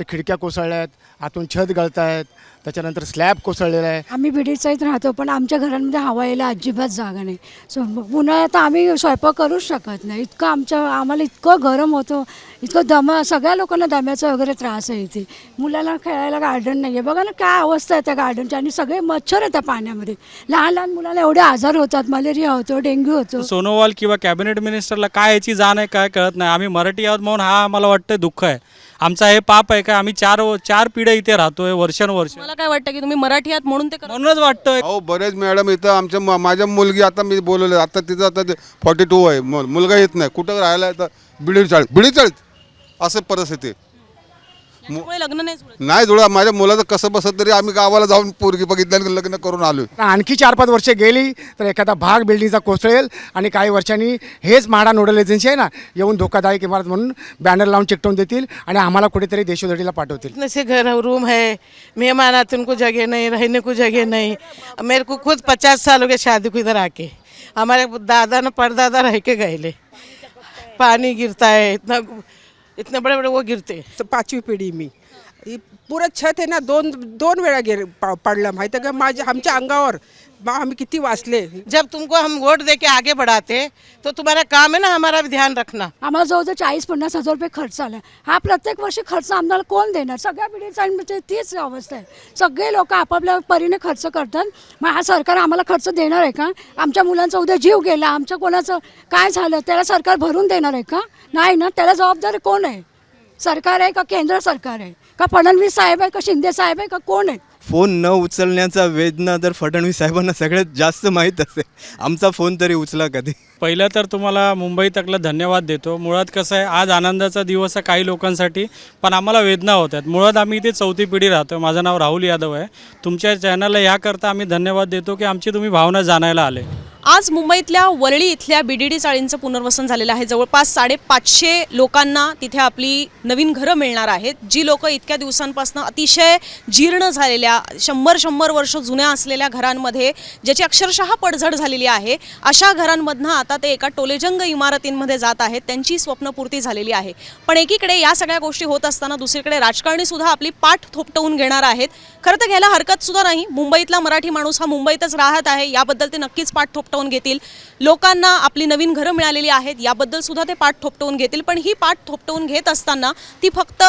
तर खिडक्या कोसळल्या आहेत आतून छत गळत आहेत त्याच्यानंतर स्लॅब कोसळलेला आहे. आम्ही बिडीचाईत राहतो पण आमच्या घरांमध्ये हवा यायला अजिबात जागा नाही. सो उन्हाळ्यात आम्ही स्वयंपाक करूच शकत नाही. इतकं आमच्या आम्हाला इतकं गरम होतं इतकं दमा सगळ्या लोकांना दम्याचा वगैरे त्रास आहे इथे. मुलांना खेळायला गार्डन नाही आहे बघा ना काय अवस्था आहे त्या गार्डनची आणि सगळे मच्छर आहेत त्या पाण्यामध्ये. लहान लहान मुलांना एवढे आजार होतात मलेरिया होतो डेंग्यू होतो. सोनोवाल किंवा कॅबिनेट मिनिस्टरला काय याची जाण आहे काय कळत नाही. आम्ही मराठी आहोत म्हणून हा आम्हाला वाटतं दुःख आहे. आमचा हे पाप आहे का? आम्ही चार चार पिढ्या इथे राहतोय वर्षानुवर्ष. मला काय वाटतं की तुम्ही मराठी आहात म्हणून ते करत म्हणूनच वाटतं अहो बरेच मॅडम इथं आमच्या म- माझ्या मुलगी आता मी बोलवलं आता तिचं आता ते फॉर्टी टू आहे. मुलगा येत नाही. कुठं राहायला आहे तर? बिडी चाळीस बिडी चाळीस असं परिस्थिती लग्न नाही जुळत. नाही जुळा माझ्या मुलाचं कसं बसत तरी आम्ही गावाला जाऊन पोरगी बघितल्याने लग्न करून आलोय. आणखी चार पाच वर्षे गेली तर एखादा भाग बिल्डिंगचा कोसळेल आणि काही वर्षांनी हेच म्हाडा नोडल एजन्सी आहे ना येऊन धोकादायक इमारत म्हणून बॅनर लावून चिकटवून देतील आणि आम्हाला कुठेतरी देशोधडीला पाठवतील. इतने से घर रूम है मेहमान आते उनको जगह नहीं रहने को जगह नहीं। मेरे को खुद पचास साल हो गए शादी को इधर आके हमारे दादा न परदादा रह के गए ले। पानी गिरता है इतना इतने बड़े बड़े वो गिरते तर पाचवी पिढी मी. ही पुरं छत आहे ना दोन दोन वेळा गिर पा- पडलं माहिती आहे का? माझ्या आमच्या अंगावर मग आम्ही किती वाचले? जब तुमको हम वोट दे के आगे बढ़ाते तो तुम्हारा काम है ना हमारा भी ध्यान रखना। आम्हाला जवळजवळ चाळीस पन्नास हजार रुपये खर्च आला. हा प्रत्येक वर्षी खर्च आम्हाला कोण देणार? सगळ्या पिढीचा तीच अवस्था आहे. सगळे लोक आपापल्या परीने खर्च करतात. मग हा सरकार आम्हाला खर्च देणार आहे का? आमच्या मुलांचा उद्या जीव गेला आमच्या कोणाचं काय झालं त्याला सरकार भरून देणार आहे का? नाही ना त्याला जबाबदारी कोण आहे? सरकार आहे का केंद्र सरकार आहे? का फडणवीस साहेब आहे का शिंदे साहेब आहे का कोण आहे? फोन न उचलण्याचा वेदना तर फडणवीस साहेबांना सगळ्यात जास्त माहीत असेल. आमचा फोन तरी उचला कधी. पहिलं तर तुम्हाला मुंबई तकला धन्यवाद देतो. मुळात कसं आहे आज आनंदाचा दिवस आहे काही लोकांसाठी पण आम्हाला वेदना होत आहेत. मुळात आम्ही इथे चौथी पिढी राहतो माझं नाव राहुल यादव आहे. तुमच्या चॅनलला याकरता आम्ही धन्यवाद देतो की आमची तुम्ही भावना जाणायला आले. आज मुंबईतल्या वरळी इथल्या बी डीडी चाळींचं पुनर्वसन झालेलं आहे. जवळपास साडेपाचशे लोकांना तिथे आपली नवीन घरं मिळणार आहेत. जी लोक इतक्या दिवसांपासून अतिशय जीर्ण झालेल्या शंभर शंभर वर्ष जुन्या असलेल्या घरांमध्ये ज्याची अक्षरशः पडझड झालेली आहे अशा घरांमधनं आता आता ते एका टोलेजंग इमारतींमध्ये जात आहेत. त्यांची स्वप्नपूर्ती झालेली आहे. पण एकीकडे या सगळ्या गोष्टी होत असताना दुसरीकडे राजकारणी सुद्धा आपली पाठ थोपटवून घेणार आहेत. खरं तर घ्यायला हरकत सुद्धा नाही. मुंबईतला मराठी माणूस हा मुंबईतच राहत आहे. याबद्दल ते नक्कीच पाठ थोपटवून घेतील. लोकांना आपली नवीन घरं मिळालेली आहेत. याबद्दल सुद्धा ते पाठ थोपटवून घेतील. पण ही पाठ थोपटवून घेत असताना ती फक्त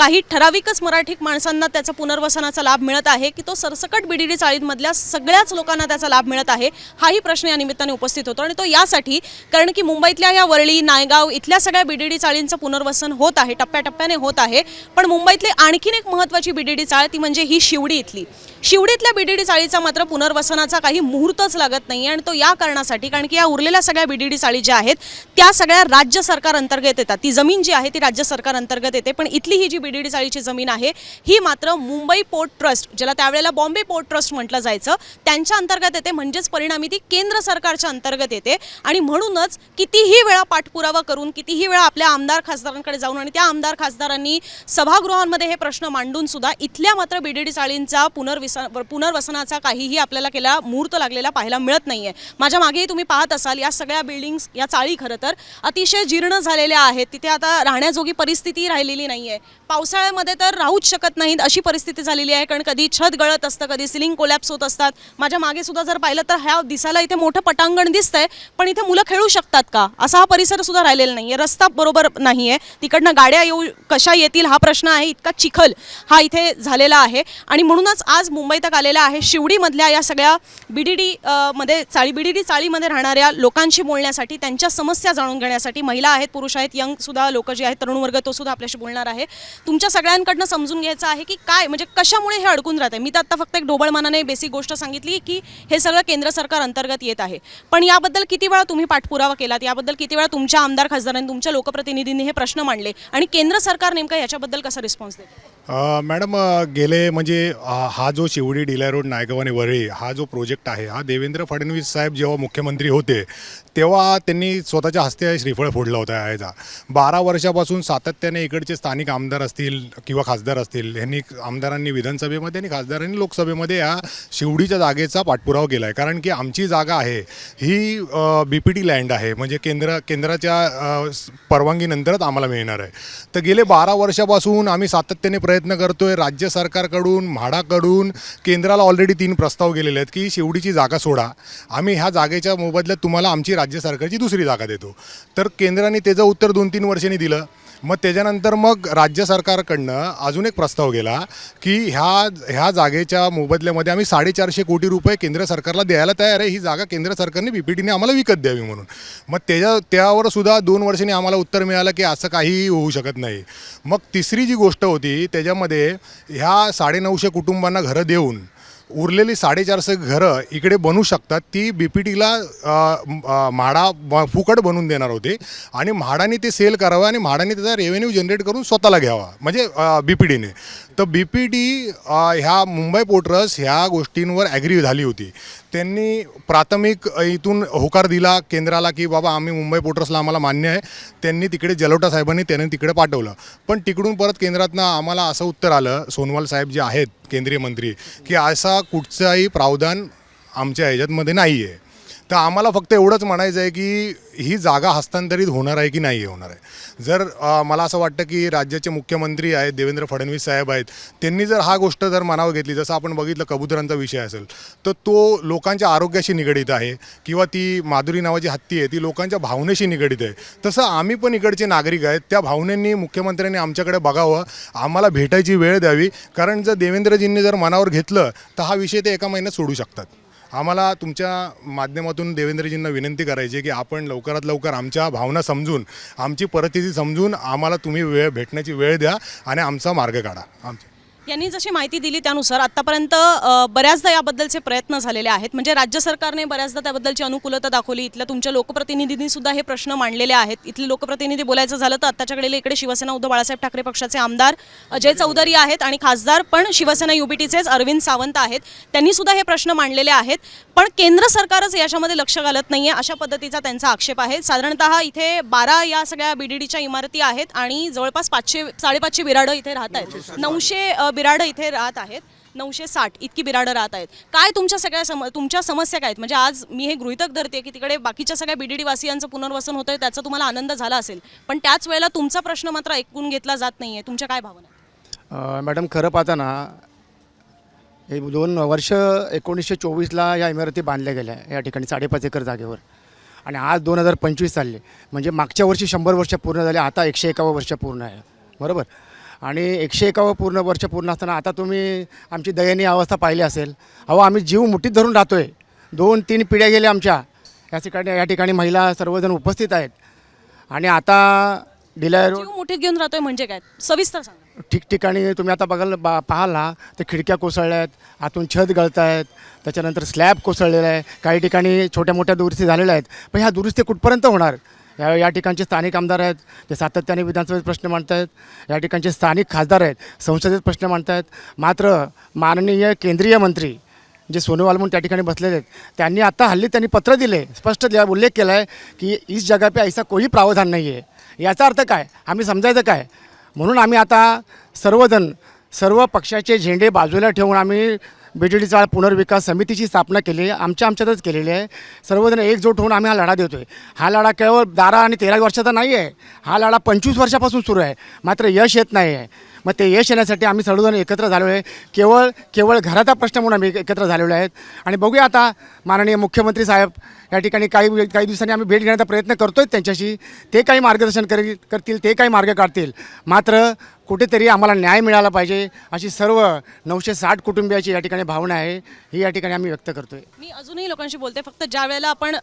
काही ठराविकच मराठी माणसांना त्याचा पुनर्वसनाचा लाभ मिळत आहे की तो सरसकट बीडीडी चाळींमधल्या सगळ्याच लोकांना त्याचा लाभ मिळत आहे हाही प्रश्न या निमित्ताने उपस्थित होतो. आणि तो यासाठी कारण की मुंबईतल्या या वरळी नायगाव इथल्या सगळ्या बीडीडी चाळींचं पुनर्वसन होत आहे टप्प्याटप्प्याने होत आहे. पण मुंबईतली आणखीन एक महत्त्वाची बीडीडी चाळ ती म्हणजे ही शिवडी इथली. शिवडीतल्या बीडीडी चाळीचा मात्र पुनर्वसनाचा काही मुहूर्तच लागत नाही आणि तो या कारणासाठी कारण की या उरलेल्या सगळ्या बीडीडी चाळी ज्या आहेत त्या सगळ्या राज्य सरकार अंतर्गत येतात. ती जमीन जी आहे ती राज्य सरकार अंतर्गत येते पण इथली ही जी बीडीडी चाळीची जमीन आहे. ही मात्र मुंबई पोर्ट ट्रस्ट ज्याला त्यावेळेला बॉम्बे पोर्ट ट्रस्ट म्हटलं जायचं त्यांच्या अंतर्गत येते. म्हणजेच परिणामी ती केंद्र सरकारच्या अंतर्गत येते. आणि म्हणूनच कितीही वेळा पाठपुरावा करून कितीही वेळा आपल्या आमदार खासदारांकडे जाऊन आणि त्या आमदार खासदारांनी सभागृहांमध्ये हे प्रश्न मांडून सुद्धा इथल्या मात्र बीडीडी चाळींचा पुनर्विस पुनर्वसनाचा काहीही आपल्याला केला मुहूर्त लागलेला पाहायला मिळत नाहीये. माझ्या मागेही तुम्ही पाहत असाल या सगळ्या बिल्डिंग्स या चाळी खरं तर अतिशय जीर्ण झालेल्या आहेत. तिथे आता राहण्याजोगी परिस्थिती राहिलेली नाहीये. पावसाळ्यामध्ये तर राहूच शकत नाहीत अशी परिस्थिती झालेली आहे. कारण कधी छत गळत असतं कधी सिलिंग कोलॅप्स होत असतात. माझ्या मागे सुद्धा जर पाहिलं तर ह्या दिसायला इथे मोठं पटांगण दिसतंय. पण इथे मुलं खेळू शकतात का? असा हा परिसर सुद्धा राहिलेला आहे रस्ता बरोबर नाही आहे तिकडनं गाड्या येऊ कशा येतील हा प्रश्न आहे. इतका चिखल हा इथे झालेला आहे. आणि म्हणूनच आज मुंबई तक आलेला आहे. शिवडीमधल्या या सगळ्या बीडीडी मध्ये चाळी बीडीडी चाळीमध्ये राहणाऱ्या लोकांशी बोलण्यासाठी त्यांच्या समस्या जाणून घेण्यासाठी महिला आहेत पुरुष आहेत यंग सुद्धा लोक जे आहेत तरुण वर्ग तो सुद्धा आपल्याशी बोलणार आहे. तुमच्या सगळ्यांकडनं समजून घ्यायचं आहे की काय म्हणजे कशामुळे हे अडकून राहते मी तर आता फक्त एक ढोबळमानाने बेसिक गोष्ट सांगितली की हे सगळं केंद्र सरकार अंतर्गत येत आहे. पण याबद्दल किती वेळा तुम्ही पाठपुरावा केलात? याबद्दल किती वेळा तुमच्या आमदार खासदारांनी तुमच्या लोकप्रतिनिधींनी हे प्रश्न मांडले? आणि केंद्र सरकार नेमकं याच्याबद्दल कसा रिस्पॉन्स देते? मॅडम गेले म्हणजे हा जो शिवडी डिलाय रोड नायगाव आणि वरळी हा जो प्रोजेक्ट आहे हा देवेंद्र फडणवीस साहेब जेव्हा मुख्यमंत्री होते तेव्हा त्यांनी स्वतःच्या हस्ते श्रीफळ फोडला होता ह्याचा बारा वर्षापासून सातत्याने इकडचे स्थानिक आमदार असतील किंवा खासदार असतील यांनी आमदारांनी विधानसभेमध्ये आणि खासदारांनी लोकसभेमध्ये या शिवडीच्या जागेचा पाठपुरावा केला आहे कारण की आमची जागा आहे ही बी पी टी लँड आहे. म्हणजे केंद्र केंद्राच्या परवानगीनंतरच आम्हाला मिळणार आहे. तर गेले बारा वर्षापासून आम्ही सातत्याने प्रयत्न करतो आहे राज्य सरकारकडून म्हाडाकडून केंद्राला ऑलरेडी तीन प्रस्ताव गेलेले आहेत की शिवडीची जागा सोडा. आम्ही ह्या जागेच्या मोबदल्यात तुम्हाला आमची राज्य सरकारची दुसरी जागा देतो. तर केंद्राने त्याचं उत्तर दोन तीन वर्षांनी दिलं. मग त्याच्यानंतर मग राज्य सरकारकडनं अजून एक प्रस्ताव गेला की ह्या ह्या जागेच्या मोबदल्यामध्ये आम्ही साडेचारशे कोटी रुपये केंद्र सरकारला द्यायला तयार आहे. ही जागा केंद्र सरकारने बी पी टीने आम्हाला विकत द्यावी म्हणून. मग त्याच्या त्यावर सुद्धा दोन वर्षांनी आम्हाला उत्तर मिळालं की असं काहीही होऊ शकत नाही. मग तिसरी जी गोष्ट होती त्याच्यामध्ये ह्या साडेनऊशे कुटुंबांना घरं देऊन उरलेली साडेचारशे घरं इकडे बनू शकतात. ती बी पी टीला म्हाडा ब- फुकट बनवून देणार होते. आणि म्हाडाने ते सेल करावं आणि म्हाडाने त्याचा रेव्हेन्यू जनरेट करून स्वतःला घ्यावा. म्हणजे बी पी टीने तर बी पी टी ह्या मुंबई पोर्टरस ह्या गोष्टींवर ॲग्री झाली होती. त्यांनी प्राथमिक इथून होकार दिला केंद्राला की बाबा आम्ही मुंबई पोर्टर्सला आम्हाला मान्य आहे. त्यांनी तिकडे जलोटा साहेबांनी त्यांनी तिकडे पाठवलं. पण तिकडून परत केंद्रातनं आम्हाला असं उत्तर आलं सोनवाल साहेब जे आहेत केंद्रीय मंत्री की असा कुठचाही प्रावधान आमच्या ह्याच्यातमध्ये नाही आहे तर आम्हाला फक्त एवढंच म्हणायचं आहे की ही जागा हस्तांतरित होणार आहे की नाही होणार आहे? जर मला असं वाटतं की राज्याचे मुख्यमंत्री आहेत देवेंद्र फडणवीस साहेब आहेत त्यांनी जर हा गोष्ट जर मनावर घेतली जसं आपण बघितलं कबुतरांचा विषय असेल तर तो लोकांच्या आरोग्याशी निगडीत आहे किंवा ती माधुरी नावाची हत्ती आहे ती लोकांच्या भावनेशी निगडीत आहे. तसं आम्ही पण इकडचे नागरिक आहेत त्या भावनेंनी मुख्यमंत्र्यांनी आमच्याकडे बघावं आम्हाला भेटायची वेळ द्यावी कारण जर देवेंद्रजींनी जर मनावर घेतलं तर हा विषय ते एका महिन्यात सोडू शकतात. आम्हाला तुमच्या माध्यमातून देवेंद्रजींना विनंती करायची की आपण लवकरात लवकर आमच्या भावना समजून आमची परिस्थिती समजून आम्हाला तुम्ही वेळ भेटण्याची वेळ द्या आणि आमचा मार्ग काढा. आमच्या यांनी जशी माहिती दिली त्यानुसार आतापर्यंत बऱ्याचदा याबद्दलचे प्रयत्न झालेले आहेत. म्हणजे राज्य सरकारने बऱ्याचदा त्याबद्दलची अनुकूलता दाखवली. इथल्या तुमच्या लोकप्रतिनिधींनी सुद्धा हे प्रश्न मांडलेले आहेत. इथले लोकप्रतिनिधी बोलायचं झालं तर आत्ताच्याकडे इकडे शिवसेना उद्धव बाळासाहेब ठाकरे पक्षाचे आमदार अजय चौधरी आहेत आणि खासदार पण शिवसेना युबीटीचेच अरविंद सावंत आहेत. त्यांनी सुद्धा हे प्रश्न मांडलेले आहेत. पण केंद्र सरकारच याच्यामध्ये लक्ष घालत नाहीये अशा पद्धतीचा त्यांचा आक्षेप आहे. साधारणतः इथे बारा या सगळ्या बीडीडीच्या इमारती आहेत आणि जवळपास पाचशे साडेपाचशे बिराडं इथे राहत आहेत नऊशे बिराडं इथे राहत आहेत. नऊशे साठ इतकी बिराडं राहत आहेत. काय तुमच्या सगळ्या सम तुमच्या समस्या काय आहेत? म्हणजे आज मी हे गृहितक धरते की तिकडे बाकीच्या सगळ्या बीडीडी वासियांचं पुनर्वसन होतं त्याचा तुम्हाला आनंद झाला असेल. पण त्याच वेळेला तुमचा प्रश्न मात्र ऐकून घेतला जात नाही आहे तुमच्या काय भावना मॅडम खरं पाहता ना हे दोन वर्ष एकोणीसशे चोवीसला या इमारती बांधल्या गेल्या या ठिकाणी साडेपाच एकर जागेवर. आणि आज दोन हजार पंचवीस चालले. म्हणजे मागच्या वर्षी शंभर वर्ष पूर्ण झाले आता एकशे एकावं वर्ष पूर्ण आहे. बरोबर? आणि एकशे एकावं पूर्ण वर्ष पूर्ण असताना आता तुम्ही आमची दयनीय अवस्था पाहिली असेल. अहो आम्ही जीव मुठीत धरून राहतो आहे दोन तीन पिढ्या गेल्या आमच्या. या ठिकाणी या ठिकाणी महिला सर्वजण उपस्थित आहेत. आणि आता डिलाय रोड जीव मुठीत घेऊन राहतोय म्हणजे काय? सविस्तर सांगा. ठिकठिकाणी तुम्ही आता बघाल बा पाहाल ना तर खिडक्या कोसळल्या आहेत आतून छत गळत आहेत त्याच्यानंतर स्लॅब कोसळलेला आहे. काही ठिकाणी छोट्या मोठ्या दुरुस्ती झालेल्या आहेत. पण ह्या दुरुस्ती कुठपर्यंत होणार? या या ठिकाणचे स्थानिक आमदार आहेत ते सातत्याने विधानसभेत प्रश्न मांडत आहेत या ठिकाणचे स्थानिक खासदार आहेत संसदेत प्रश्न मांडत आहेत मात्र माननीय केंद्रीय मंत्री जे सोनोवाल म्हणून त्या ठिकाणी बसलेले आहेत त्यांनी आता हल्ली त्यांनी पत्र दिले स्पष्ट दिला उल्लेख केला आहे की इस जगा पे ऐसा कोई प्रावधान नाही आहे याचा अर्थ काय? आम्ही समजायचं काय? म्हणून आम्ही आता सर्वजण सर्व पक्षाचे झेंडे बाजूला ठेवून आम्ही बी चाळ पुनर्विकास समितीची स्थापना केली आहे. आमच्या आमच्यातच केलेली आहे. सर्वजण एकजूट होऊन आम्ही हा लढा देतो आहे हा लढा केवळ बारा आणि तेरा वर्षाचा नाही आहे हा लढा पंचवीस वर्षापासून सुरू आहे. मात्र यश येत नाही आहे मग ते यश येण्यासाठी आम्ही सर्वजण एकत्र झालेलो आहे. केवळ केवळ घराचा प्रश्न म्हणून आम्ही एकत्र झालेलो आहेत. आणि बघूया आता माननीय मुख्यमंत्री साहेब या ठिकाणी काही काही दिवसांनी आम्ही भेट घेण्याचा प्रयत्न करतो आहे त्यांच्याशी. ते काही मार्गदर्शन करी करतील ते काही मार्ग काढतील. मात्र कुठेतरी आम्हाला न्याय मिळाला पाहिजे अशी सर्व नऊशे साठ कुटुंबियाची या ठिकाणी भावना आहे ही या ठिकाणी आम्ही व्यक्त करतो आहे मी अजूनही लोकांशी बोलते फक्त ज्या वेळेला आपण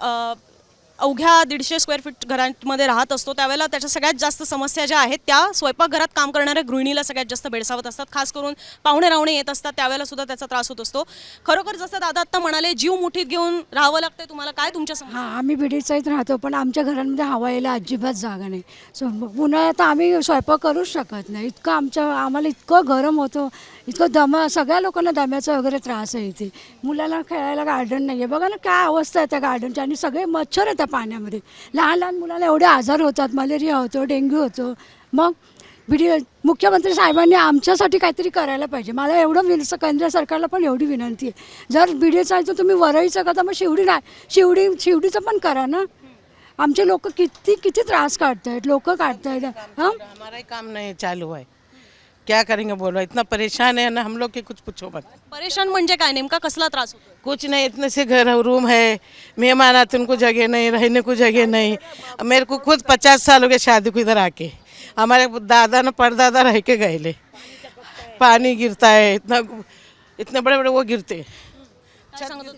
अवघ्या दीडशे स्क्वेअर फीट घरांमध्ये राहत असतो त्यावेळेला त्याच्या सगळ्यात जास्त समस्या ज्या आहेत त्या स्वयंपाकघरात काम करणाऱ्या गृहिणीला सगळ्यात जास्त भेडसावत असतात. खास करून पाहुणे रावणे येत असतात त्यावेळेला सुद्धा त्याचा त्रास होत असतो. खरोखर जसं दादा आत्ता म्हणाले जीव मुठीत घेऊन राहावं लागतंय तुम्हाला काय तुमच्या समस्या? हां आम्ही बिडीचाहीत राहतो पण आमच्या घरांमध्ये हवा यायला अजिबात जागा नाही. सो उन्हाळ्यात आम्ही स्वयंपाक करूच शकत नाही. इतकं आमच्या आम्हाला इतकं गरम होतं. इतकं दमा सगळ्या लोकांना दम्याचा वगैरे त्रास आहे इथे. मुलाला खेळायला गार्डन नाही आहे बघा ना काय अवस्था आहे त्या गार्डनची आणि सगळे मच्छर येतात त्या पाण्यामध्ये. लहान लहान मुलाला एवढे आजार होतात. मलेरिया होतो डेंग्यू होतो. मग बिडी मुख्यमंत्री साहेबांनी आमच्यासाठी काहीतरी करायला पाहिजे. मला एवढं विन केंद्र सरकारला पण एवढी विनंती आहे. जर बिडीचं आहे तर तुम्ही वरईचं का तर मग शिवडी नाही. शिवडी शिवडीचं पण करा ना. आमचे लोक किती किती त्रास काढत आहेत लोक काढतायत. हां? हमारा काम नाही चालू आहे. क्या करेंगे बोलो इतना परेशान है ना हम लोग के कुछ पूछो मत। परेशान म्हणजे काय नेमका कसला त्रास होतो कुछ नहीं इतने से घर रूम है मेहमान आते उनको जगह नहीं रहने को जगह नहीं। मेरे को खुद पचास साल हो गए शादी को इधर आके हमारे दादा न परदादा रह के गए ले। पानी गिरता है इतना इतने बड़े बड़े वो गिरते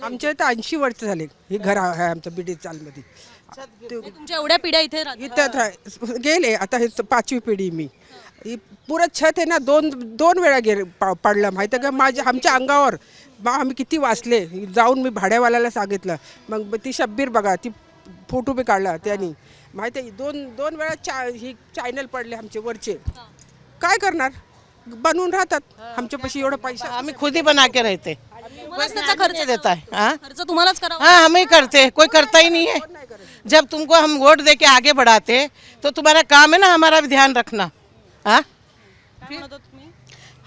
आमच्या इथं ऐंशी वर्ष झाले हे घर आहे आमचं बीडी चालमध्ये. तुमच्या एवढ्या पिढ्या इथे राहतात. इथं रा- गेले आता हे पाचवी पिढी मी. पुरं छत आहे ना दोन दोन वेळा गेले पा- पडलं. माहिती आहे का? माझ्या आमच्या अंगावर. मग आम्ही किती वाचले. जाऊन मी भाड्यावाल्याला सांगितलं. मग ती शब्बीर बघा ती फोटो बी काढला त्यांनी. माहिती आहे दोन दोन वेळा चा ही चॅनल पडले आमचे वरचे. काय करणार? बनवून राहतात. आमच्यापाशी एवढं पैसा. हमें खुद ही बना के रहते. खर्च देता है हाँ? खर्च तुम्हालाच करावा. हाँ हम ही करते. हैं कोई करता ही नहीं है. जब तुमको हम वोट दे के आगे बढ़ाते तो तुम्हारा काम है ना हमारा भी ध्यान रखना. हाँ?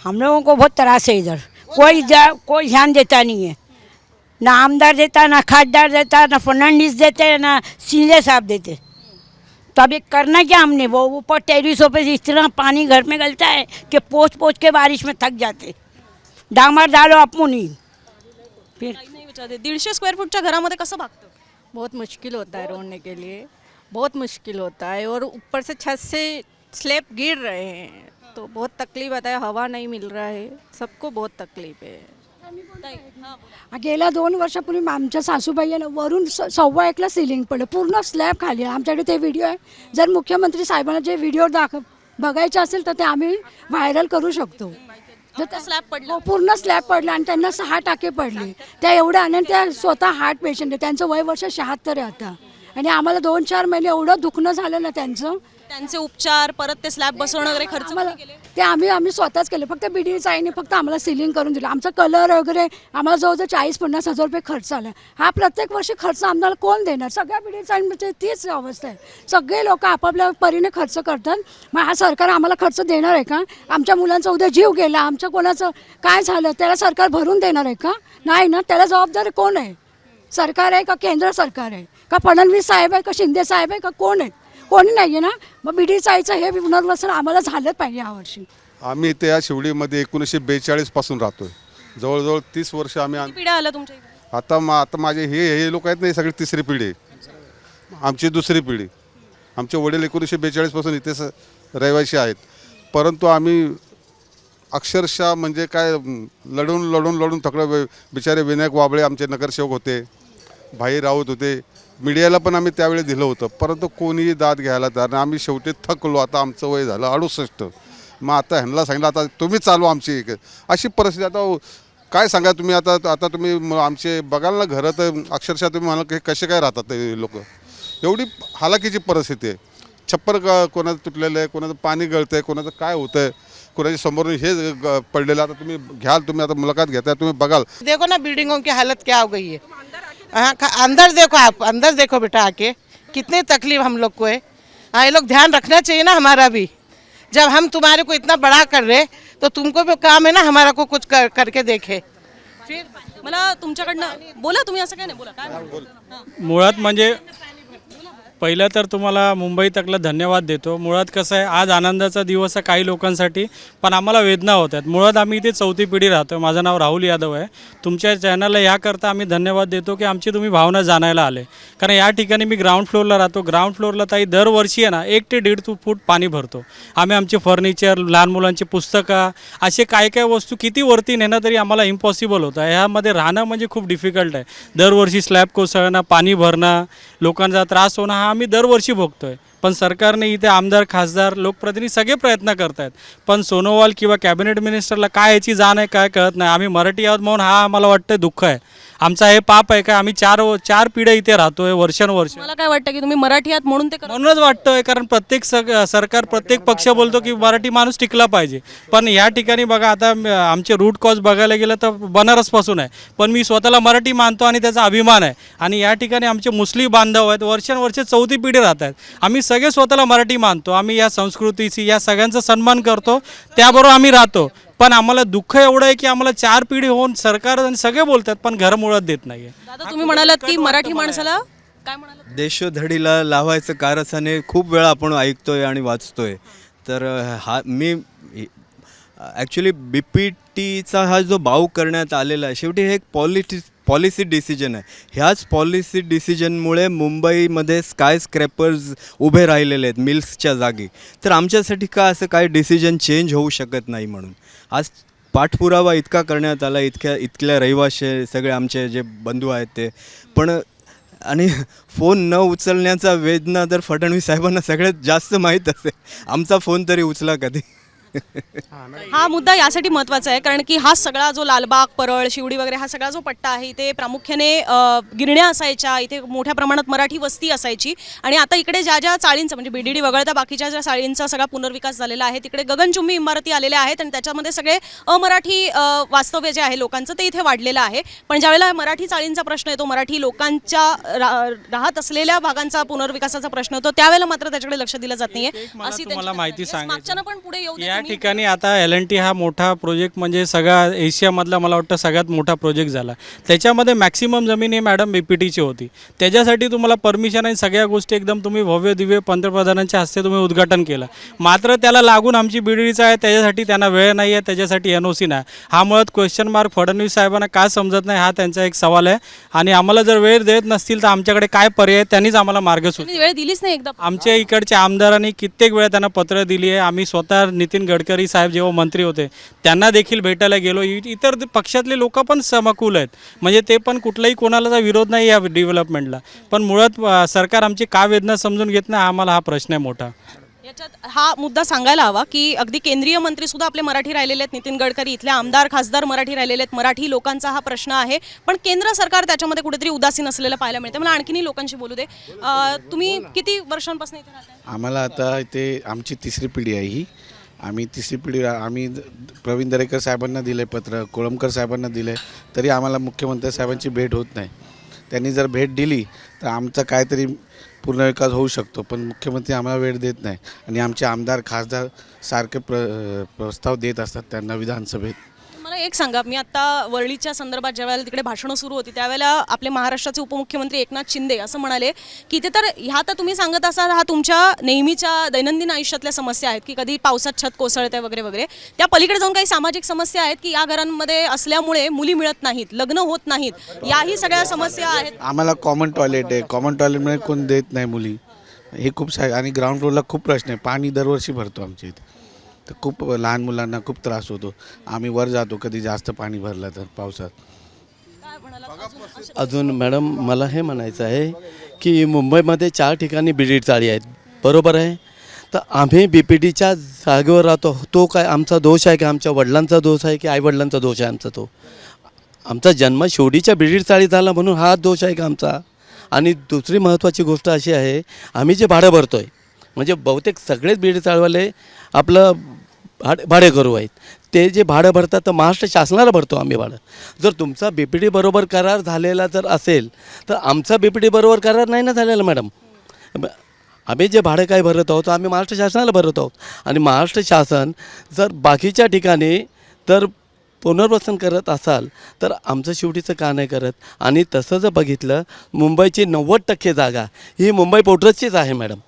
हम लोगों को बहुत त्रास है इधर। कोई जा कोई ध्यान देता नहीं है। ना आमदार देता ना खासदार देता ना फर्नांडिस देते ना सीधे साहब देते। तो अभी करना क्या हमने? वो ऊपर टेरिसों पे इस तरह पानी घर में गलता है कि पोछ पोछ के बारिश में थक जाते। डामर डालो अपुनी फिर? काही नाही विचारते दीडशे स्क्वेअर फूटच्या घरामध्ये कसं भागतं? बहुत मुश्किल होता है रोने के लिए। बहुत मुश्किल होता है और ऊपर से छत से स्लेब गिर रहे हैं। तो बहुत तकलीफ आता है हवा नहीं मिल रहा है। सबको बहुत तकलीफ है। गेल्या दोन वर्षापूर्वी आमच्या सासूबाई आहे ना वरून स- सव्वा एकला सिलिंग पडलं. पूर्ण स्लॅब खाली आहे. आमच्याकडे ते व्हिडिओ आहे. जर मुख्यमंत्री साहेबांना जे व्हिडिओ दाखव बघायचे असेल तर ते आम्ही व्हायरल करू शकतो. जर त्या- स्लॅब पडला. हो, पूर्ण स्लॅब पडला आणि त्यांना सहा टाके पडले. त्या एवढ्या आणि त्या स्वतः हार्ट पेशंट आहे. त्यांचं वय वर्ष शहात्तर आहे आता. आणि आम्हाला दोन चार महिने एवढं दुखणं झालं ना त्यांचं त्यांचे उपचार परत ते स्लॅब बसवणं वगैरे खर्च आम्हाला? ते आम्ही आम्ही स्वतःच केले. फक्त बीडीचा आईने फक्त आम्हाला सिलिंग करून दिलं. आमचा कलर वगैरे आम्हाला जवळजवळ चाळीस पन्नास हजार रुपये खर्च आला. हा प्रत्येक वर्षी खर्च आम्हाला कोण देणार? सगळ्या बीडीचा म्हणजे तीच अवस्था आहे. सगळे लोक आपापल्या परीने खर्च करतात. मग हा सरकार आम्हाला खर्च देणार आहे का? आमच्या मुलांचा उद्या जीव गेला. आमच्या कोणाचं काय झालं? त्याला सरकार भरून देणार आहे का? नाही ना. त्याला जबाबदारी कोण आहे? सरकार आहे का केंद्र सरकार आहे? का फडणवीस साहेब आहे? का शिंदे साहेब आहे? का कोण आहे? कोणी नाही आहे ना? मग बीडी चाईचं हे पुनर्वसन आम्हाला झालं पाहिजे यावर्षी आम्ही इथे या शिवडीमध्ये एकोणीसशे बेचाळीसपासून राहतोय. जवळजवळ तीस वर्ष आम्ही पिढ्या तुमच्या आता मा आता माझे हे हे लोक आहेत ना हे सगळी तिसरी पिढी आहे. आमची दुसरी पिढी. आमचे वडील एकोणीसशे बेचाळीसपासून इथेच रहिवासी आहेत. परंतु आम्ही अक्षरशः म्हणजे काय लढून लढून लढून थकलं. बे- बिचारे विनायक वाबळे आमचे नगरसेवक होते. भाई राऊत होते. मीडियाला पण आम्ही त्यावेळी दिलं होतं. परंतु कोणीही दाद घ्यायला तयार नाही. आम्ही शेवटी थकलो. आता आमचं वय झालं अडुसष्ट. मग आता ह्यांना सांगितलं आता तुम्ही चालू आमची एक. अशी परिस्थिती आता काय सांगा तुम्ही? आता आता तुम्ही आमचे बघाल ना घरं तर अक्षरशः तुम्ही म्हणाल की कसे काय राहतात ते लोक? एवढी हालाकीची परिस्थिती आहे. छप्पर ग कोणाचं तुटलेलं आहे कोणाचं पाणी गळतं आहे कोणाचं काय होतं आहे कोणाच्या समोर हे ग- पडलेलं आता तुम्ही घ्याल तुम्ही आता मुलाखत घेताय तुम्ही बघाल. देखो ना बिल्डिंगों की हालत क्या हो गई है? हाँ अंदर देखो आप अंदर देखो बेटा आके कितनी तकलीफ हम लोग को है। हाँ ये लोग ध्यान रखना चाहिए ना हमारा भी। जब हम तुम्हारे को इतना बड़ा कर रहे तो तुमको भी काम है ना हमारा को कुछ कर, करके देखे। फिर मला तुमच्याकडनं बोला तुम्ही असं काय नाही बोला काय बोला? मुळात म्हणजे पहिलं तर तुम्हाला मुंबई तकला धन्यवाद देतो. मुळात कसं आहे आज आनंदाचा दिवस आहे काही लोकांसाठी पण आम्हाला वेदना होत आहेत. मुळात आम्ही इथे चौथी पिढी राहतो माझं नाव राहुल यादव आहे. तुमच्या चॅनलला याकरता आम्ही धन्यवाद देतो की आमची तुम्ही भावना जाणायला आले. कारण या ठिकाणी मी ग्राउंड फ्लोअरला राहतो. ग्राउंड फ्लोअरला ताई दरवर्षी आहे ना एक ते दीड तू फूट पाणी भरतो. आम्ही आमचे फर्निचर लहान मुलांची पुस्तकं असे काय काय वस्तू किती वरती नेणं तरी आम्हाला इम्पॉसिबल होतं. ह्यामध्ये राहणं म्हणजे खूप डिफिकल्ट आहे. दरवर्षी स्लॅब कोसळणं पाणी भरणं लोकांचा त्रास होणं हा आम्ही दरवर्षी भोगतोय. पण सरकारने इथे आमदार खासदार लोकप्रतिनिधी सगळे प्रयत्न करत आहेत पण सोनोवाल किंवा कॅबिनेट मिनिस्टरला काय याची जाण आहे काय कळत नाही. आम्ही मराठी आहोत म्हणून हा आम्हाला वाटतं दुःख आहे. आमचा हे पाप आहे का? आम्ही चार चार पिढ्या इथे राहतोय वर्षानुवर्ष. मला काय वाटतं की तुम्ही मराठी आहात म्हणून ते करत म्हणूनच वाटतंय कारण प्रत्येक सग सरकार प्रत्येक पक्ष बोलतो की मराठी माणूस टिकला पाहिजे. पण या ठिकाणी बघा आता आमचे रूट कॉज बघायला गेलं तर बनारसपासून आहे. पण मी स्वतःला मराठी मानतो आणि त्याचा अभिमान आहे. आणि या ठिकाणी आमचे मुस्लिम बांधव आहेत वर्षानुवर्ष चौथी पिढी राहत आहेत आम्ही सगळे स्वतःला मराठी मानतो. आम्ही या संस्कृतीची या सगळ्यांचा सन्मान करतो. त्याबरोबर आम्ही राहतो. पण आम्हाला दुःख एवढं आहे की आम्हाला चार पिढी होऊन सरकार आणि सगळे बोलतात पण घर मुळात देत नाही दादा तुम्ही म्हणालात की मराठी माणसाला? काय म्हणाला देशोधडीला लावायचं कारस्थाने खूप वेळा आपण ऐकतोय आणि वाचतोय. तर हा मी ॲक्च्युली बी पी टीचा हा जो बाऊ करण्यात आलेला आहे शेवटी हे एक पॉलिटी पॉलिसी डिसिजन आहे. ह्याच पॉलिसी डिसिजनमुळे मुंबईमध्ये स्काय स्क्रॅपर्स उभे राहिलेले आहेत मिल्सच्या जागी. तर आमच्यासाठी का असं काय डिसिजन चेंज होऊ शकत नाही म्हणून? आज पाठपुरावा इतका करण्यात आला इतक्या इथल्या रहिवाशी सगळे आमचे जे बंधू आहेत ते. पण आणि फोन न उचलण्याचा वेदना तर फडणवीस साहेबांना सगळ्यात जास्त माहीत असेल. आमचा फोन तरी उचला कधी? हा मुद्दा यासाठी महत्त्वाचा आहे कारण की हा सगळा जो लालबाग परळ शिवडी वगैरे हा सगळा जो पट्टा आहे इथे प्रामुख्याने गिरण्या असायच्या इथे मोठ्या प्रमाणात मराठी वस्ती असायची आणि आता इकडे ज्या ज्या चाळींचा म्हणजे बीडीडी वगळता बाकीच्या ज्या चाळींचा सगळा पुनर्विकास झालेला आहे तिकडे गगनचुंबी इमारती आलेल्या आहेत आणि त्याच्यामध्ये सगळे अमराठी वास्तव्य जे आहे लोकांचं ते इथे वाढलेलं आहे पण ज्यावेळेला मराठी चाळींचा प्रश्न येतो मराठी लोकांच्या राहत असलेल्या भागांचा पुनर्विकासाचा प्रश्न येतो त्यावेळेला मात्र त्याच्याकडे लक्ष दिलं जात नाहीये अशी माहिती. मागच्यानं पण पुढे येऊ. ठिकाणी आता एल एन टी हा मोठा प्रोजेक्ट म्हणजे सगळा एशियामधला मला वाटतं सगळ्यात मोठा प्रोजेक्ट झाला. त्याच्यामध्ये मॅक्सिमम जमीन ही मॅडम बी पी टीची होती. त्याच्यासाठी तुम्हाला परमिशन आणि सगळ्या गोष्टी एकदम तुम्ही भव्य दिव्य पंतप्रधानांच्या हस्ते तुम्ही उद्घाटन केलं. मात्र त्याला लागून आमची बिडीचा आहे त्याच्यासाठी त्यांना वेळ नाही आहे त्याच्यासाठी एन ओ सी नाही. हा मुळात क्वेश्चन मार्क फडणवीस साहेबांना का समजत नाही हा त्यांचा एक सवाल आहे. आणि आम्हाला जर वेळ देत नसतील तर आमच्याकडे काय पर्याय त्यांनीच आम्हाला मार्ग त्यांनी वेळ दिलीच नाही एकदा. आमच्या इकडच्या आमदारांनी कित्येक वेळा त्यांना पत्र दिली आहे. आम्ही स्वतः नितीन गडकरी साहेब जेव्हा मंत्री होते त्यांना देखील भेटायला गेलो. इतर पक्षातले लोक पण समकूल आहेत. म्हणजे ते पण कुठलाही कोणाला विरोध नाही या डेव्हलपमेंटला पण मुळात सरकार आमची का वेदना समजून घेत नाही आम्हाला हा प्रश्न आहे मोठा. याच्यात हा मुद्दा सांगायला हवा की अगदी केंद्रीय मंत्री सुद्धा आपले मराठी राहिलेले आहेत. नितीन गडकरी इथले आमदार खासदार मराठी राहिलेले आहेत. मराठी लोकांचा हा प्रश्न आहे. पण केंद्र सरकार त्याच्यामध्ये कुठेतरी उदासीन असलेलं पाहायला मिळतं मला आणखीनही लोकांशी बोलू दे. तुम्ही किती वर्षांपासून इथे राहताय? आम्हाला आता इथे आमची तिसरी पिढी आहे ही. आम्ही तिसरी पिढी आम्ही प्रवीण दरेकर साहेबांना दिले पत्र कोळंबकर साहेबांना दिले तरी आम्हाला मुख्यमंत्री साहेबांची भेट होत नाही. त्यांनी जर भेट दिली तर आमचा काहीतरी पूर्ण विकास होऊ शकतो पण मुख्यमंत्री आम्हाला वेळ देत नाही. आणि आमचे आमदार खासदार सारखे प्र प्रस्ताव देत असतात त्यांना विधानसभेत. मला एक सांगा मी आता वरळीच्या संदर्भात ज्यावेळेला तिकडे भाषणं सुरू होती त्यावेळेला आपले महाराष्ट्राचे उपमुख्यमंत्री एकनाथ शिंदे असं म्हणाले की ते तर ह्या तर तुम्ही सांगत असाल हा तुमच्या नेहमीच्या दैनंदिन आयुष्यातल्या समस्या आहेत की कधी पावसात छत कोसळते वगैरे वगैरे. त्या पलीकडे जाऊन काही सामाजिक समस्या आहेत की या घरांमध्ये असल्यामुळे मुली मिळत नाहीत लग्न होत नाहीत याही सगळ्या समस्या आहेत? आम्हाला कॉमन टॉयलेट आहे. कॉमन टॉयलेटमध्ये कोण देत नाही मुली. हे खूप सा आणि ग्राउंड फ्लोअरला खूप प्रश्न आहे. पाणी दरवर्षी भरतो आमच्या इथे. तर खूप लहान मुलांना खूप त्रास होतो. आम्ही वर जातो कधी जास्त पाणी भरलं तर पावसात. अजून मॅडम मला हे म्हणायचं आहे की मुंबईमध्ये चार ठिकाणी बीडी चाळी आहेत. बरोबर आहे? तर आम्ही बी पी टीच्या जागेवर राहतो. तो काय आमचा दोष आहे की आमच्या वडिलांचा दोष आहे की आईवडिलांचा दोष आहे आमचा तो? आमचा जन्म शेवडीच्या बिडीड चाळी झाला म्हणून हा दोष आहे का आमचा? आणि दुसरी महत्त्वाची गोष्ट अशी आहे आम्ही जे भाडं भरतो आहे म्हणजे बहुतेक सगळेच बिडी चाळवाले आपलं भाडे भाडेकरू आहेत. ते जे भाडं भरतात तर महाराष्ट्र शासनाला भरतो आम्ही भाडं. जर तुमचा बी पी डी बरोबर करार झालेला जर असेल तर आमचा बी पी डी बरोबर करार नाही ना झालेला मॅडम. आम्ही जे भाडं काय भरत आहोत आम्ही महाराष्ट्र शासनाला भरत आहोत. आणि महाराष्ट्र शासन जर बाकीच्या ठिकाणी तर पुनर्वसन करत असाल तर आमचं शेवटीचं का नाही करत? आणि तसं जर बघितलं मुंबईची नव्वद टक्के जागा ही मुंबई पोर्ट्रसचीच आहे मॅडम.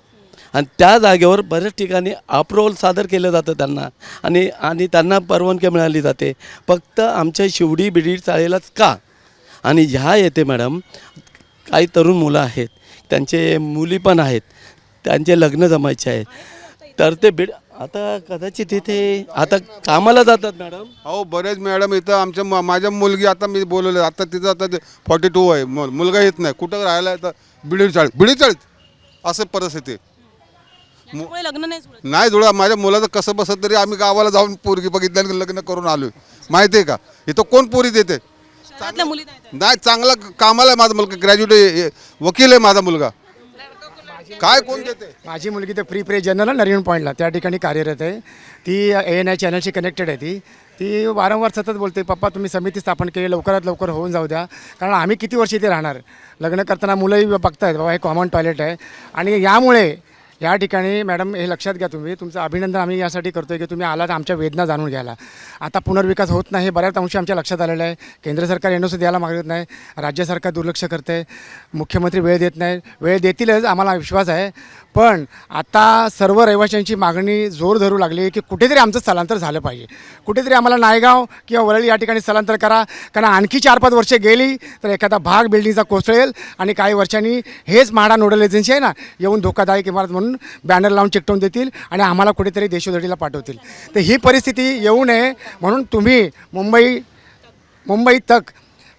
आणि त्या जागेवर बऱ्याच ठिकाणी अप्रुव्हल सादर केलं जातं त्यांना. आणि आणि त्यांना परवानगी मिळाली जाते. फक्त आमच्या शिवडी बिडी चाळीलाच का? आणि ह्या येते मॅडम काही तरुण मुलं आहेत. त्यांचे मुली पण आहेत. त्यांचे लग्न जमायचे आहेत. तर ते बिड आता कदाचित इथे आता कामाला जातात मॅडम? अहो बरेच मॅडम इथं आमच्या मा- माझ्या मुलगी आता मी बोलवलं. आता तिचं आता ते फॉर्टी टू आहे. मु- मुलगा येत नाही. कुठं राहायला आहे तर? बिडी चाळीत बिडी चाळीत असं परिस्थिती त्यामुळे लग्न नाही जुळत. नाही जुळा माझ्या मुलाचं कसं बसत तरी आम्ही गावाला जाऊन पोरगी बघितल्या आणि लग्न करून आलोय. माहिती आहे का? इथं कोण पोरी देते? शहरातल्या मुली नाही चांगला कामाला आहे माझा मुलगा. ग्रॅज्युएट वकील आहे माझा मुलगा. काय कोण देते? माझी मुलगी तर प्री प्रे जनरल नरियन पॉईंटला त्या ठिकाणी कार्यरत आहे. ती ए एन आय चॅनलशी कनेक्टेड आहे ती. ती वारंवार सतत बोलते पप्पा तुम्ही समिती स्थापन केली लवकरात लवकर होऊन जाऊ द्या. कारण आम्ही किती वर्ष इथे राहणार? लग्न करताना मुलंही बघतायत बाबा हे कॉमन टॉयलेट आहे. आणि यामुळे या ठिकाणी मॅडम हे लक्षात घ्या तुम्ही. तुमचं अभिनंदन आम्ही यासाठी करतोय की तुम्ही आलात आमच्या वेदना जाणून घ्यायला. आता पुनर्विकास होत नाही हे बऱ्याच अंशी आमच्या लक्षात आलेलं आहे. केंद्र सरकार एन ओ सी द्यायला मागत नाही. राज्य सरकार दुर्लक्ष करते. मुख्यमंत्री वेळ देत नाही. वेळ देतीलच आम्हाला विश्वास आहे. पण आता सर्व रहिवाशांची मागणी जोर धरू लागली की कुठेतरी आमचं स्थलांतर झालं पाहिजे. कुठेतरी आम्हाला नायगाव किंवा वरळी या ठिकाणी स्थलांतर करा. कारण आणखी चार पाच वर्षे गेली तर एखादा भाग बिल्डिंगचा कोसळेल आणि काही वर्षांनी हेच म्हाडा नोडल एजन्सी आहे ना येऊन धोकादायक इमारत म्हणून बॅनर लावून चिकटवून देतील आणि आम्हाला कुठेतरी देशोधडीला पाठवतील. तर ही परिस्थिती येऊ नये म्हणून तुम्ही मुंबई मुंबई तक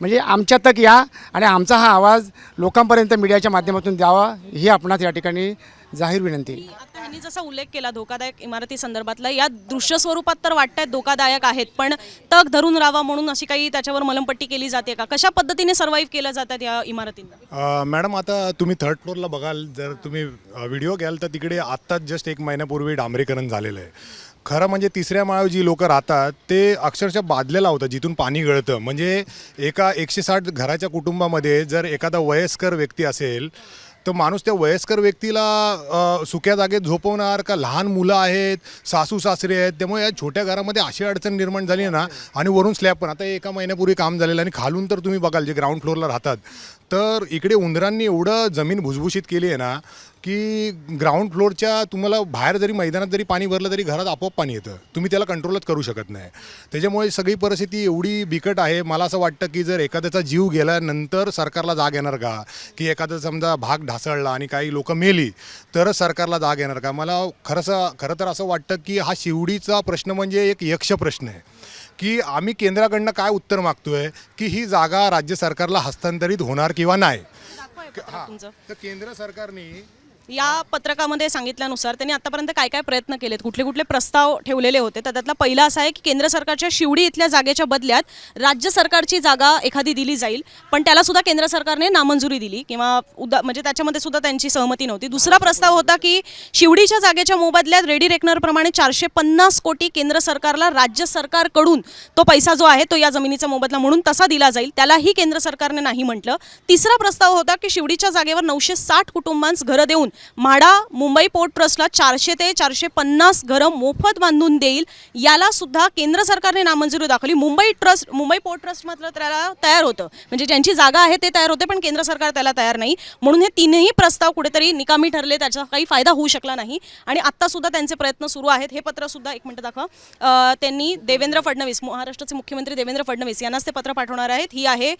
म्हणजे आमच्या तक या आणि आमचा हा आवाज लोकांपर्यंत मीडियाच्या माध्यमातून द्यावा ही आपणास या ठिकाणी जाहीर विनंती आता ह्यांनी जसा उल्लेख केला धोकादायक इमारती संदर्भातला या दृश्य स्वरूपात तर वाटतायत धोकादायक आहेत पण तग धरून राहावा म्हणून अशी काही त्याच्यावर मलमपट्टी केली जाते का? कशा पद्धतीने सर्व्हाइव्ह केल्या जातात या इमारतींना? मॅडम आता तुम्ही थर्ड फ्लोअरला बघाल जर तुम्ही व्हिडिओ घ्याल तर तिकडे आत्ताच जस्ट एक महिन्यापूर्वी डांबरीकरण झालेलं आहे. खरं म्हणजे तिसऱ्या माळावर जी लोक राहतात ते अक्षरशः बादलेला होतं जिथून पाणी गळतं. म्हणजे एका एकशे साठ घराच्या कुटुंबामध्ये जर एखादा वयस्कर व्यक्ती असेल तर माणूस त्या वयस्कर व्यक्तीला सुक्या जागेत झोपवणार का लहान मुलं आहेत सासू सासरे आहेत त्यामुळे या छोट्या घरामध्ये अशी अडचण निर्माण झाली ना आणि वरून स्लॅब पण. आता एका महिन्यापूर्वी काम झालेलं आहे आणि खालून तर तुम्ही बघाल जे ग्राउंड फ्लोअरला राहतात. तर इकडे उंदरांनी एवढं जमीन भुसभुशीत केली आहे ना की ग्राउंड फ्लोअरच्या तुम्हाला बाहेर जरी मैदानात जरी पाणी भरलं तरी घरात आपोआप पाणी येतं. तुम्ही त्याला कंट्रोलच करू शकत नाही. त्याच्यामुळे सगळी परिस्थिती एवढी बिकट आहे. मला असं वाटतं की जर एखाद्याचा जीव गेल्यानंतर सरकारला जाग येणार का? की एखादा समजा भाग ढासळला आणि काही लोक मेली तरच सरकारला जाग येणार का? मला खरंच खरं तर असं वाटतं की हा शिवडीचा प्रश्न म्हणजे एक यक्ष प्रश्न आहे. की आम्ही केंद्राकडनं काय उत्तर मागतोय की ही जागा राज्य सरकारला हस्तांतरित होणार किंवा नाही. तुमचं. तर केंद्र सरकारने या पत्रकामध्ये सांगितल्यानुसार त्यांनी आतापर्यंत काय काय प्रयत्न केलेत कुठले कुठले प्रस्ताव ठेवलेले होते तर त्यातला पहिला असा आहे की केंद्र सरकारच्या शिवडी इथल्या जागेच्या बदल्यात राज्य सरकारची जागा एखादी दिली जाईल पण त्याला सुद्धा केंद्र सरकारने नामंजुरी दिली किंवा उदा म्हणजे त्याच्यामध्ये सुद्धा त्यांची सहमती नव्हती. दुसरा प्रस्ताव होता की शिवडीच्या जागेच्या मोबदल्यात रेडी रेकनरप्रमाणे चारशे पन्नास कोटी केंद्र सरकारला राज्य सरकारकडून तो पैसा जो आहे तो या जमिनीचा मोबदला म्हणून तसा दिला जाईल त्यालाही केंद्र सरकारने नाही म्हटलं. तिसरा प्रस्ताव होता की शिवडीच्या जागेवर नऊशे साठ कुटुंबांस घरं देऊन म्हाडा मुंबई पोर्ट ट्रस्टला चारशे ते चारशे पन्नास घरं मोफत बांधून देईल. याला सुद्धा केंद्र सरकारने नामंजुरी दाखवली. Mumbai trust Mumbai port trust मात्र त्याला तयार होतं. म्हणजे ज्यांची जागा आहे ते तयार होते पण केंद्र सरकार त्याला तयार नाही. म्हणून हे तीनही प्रस्ताव कुठेतरी निकामी ठरले त्याचा काही फायदा होऊ शकला नाही. आणि आत्तासुद्धा त्यांचे प्रयत्न सुरू आहेत. हे पत्र सुद्धा एक मिनटं दाखवा. त्यांनी देवेंद्र फडणवीस महाराष्ट्राचे मुख्यमंत्री देवेंद्र फडणवीस यांनाच ते पत्र पाठवणार आहेत. ही आहे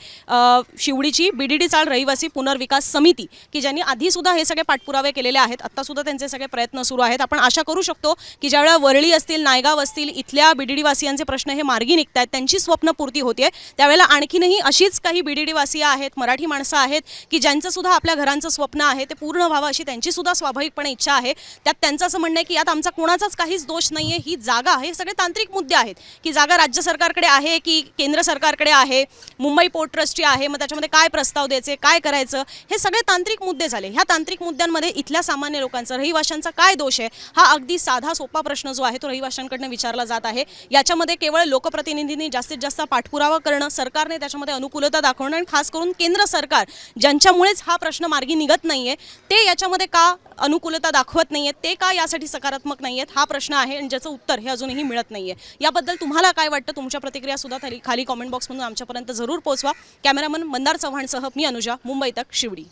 शिवडीची बीडीडी चाळ रहिवासी पुनर्विकास समिती की ज्यांनी आधी सुद्धा हे सगळे पाठपुरावे केलेले आहेत. आत्तासुद्धा त्यांचे सगळे प्रयत्न सुरू आहेत. आपण आशा करू शकतो की ज्यावेळेला वरळी असतील नायगाव असतील इथल्या बीडीडीवासियांचे प्रश्न हे मार्गी निघत आहेत त्यांची स्वप्न पूर्ती होते त्यावेळेला आणखीनही अशीच काही बीडीडीवासी आहेत मराठी माणसं आहेत की ज्यांचंसुद्धा आपल्या घरांचं स्वप्न आहे ते पूर्ण व्हावं अशी त्यांचीसुद्धा स्वाभाविकपणे इच्छा आहे. त्यात त्यांचं असं म्हणणं आहे की यात आमचा कोणाचाच काहीच दोष नाही आहे ही जागा आहे. हे सगळे तांत्रिक मुद्दे आहेत. की जागा राज्य सरकारकडे आहे की केंद्र सरकारकडे आहे? मुंबई पोर्ट ट्रस्टची आहे. मग त्याच्यामध्ये काय प्रस्ताव द्यायचे? काय करायचं? हे सगळे तांत्रिक मुद्दे झाले. ह्या तांत्रिक मुद्द्यांमध्ये इथल्या सामान्य लोकांचा रहिवाशांचा काय दोष आहे? हा अगदी साधा सोपा प्रश्न जो आहे तो रहिवाशांकडनं विचारला जात आहे. याच्यामध्ये केवळ लोकप्रतिनिधींनी जास्तीत जास्त पाठपुरावा करणं सरकारने त्याच्यामध्ये अनुकूलता दाखवणं आणि खास करून केंद्र सरकार ज्यांच्यामुळेच हा प्रश्न मार्गी निघत नाहीये ते याच्यामध्ये का अनुकूलता दाखवत नाहीयेत ते का यासाठी सकारात्मक नाहीयेत? हा प्रश्न आहे आणि ज्याचं उत्तर हे अजूनही मिळत नाहीये. याबद्दल तुम्हाला काय वाटतं? तुमच्या प्रतिक्रिया सुद्धा खाली खाली कॉमेंट बॉक्समधून आमच्यापर्यंत जरूर पोहोचवा. कॅमेरामन मंदार चव्हाणसह मी अनुजा मुंबई तक शिवडी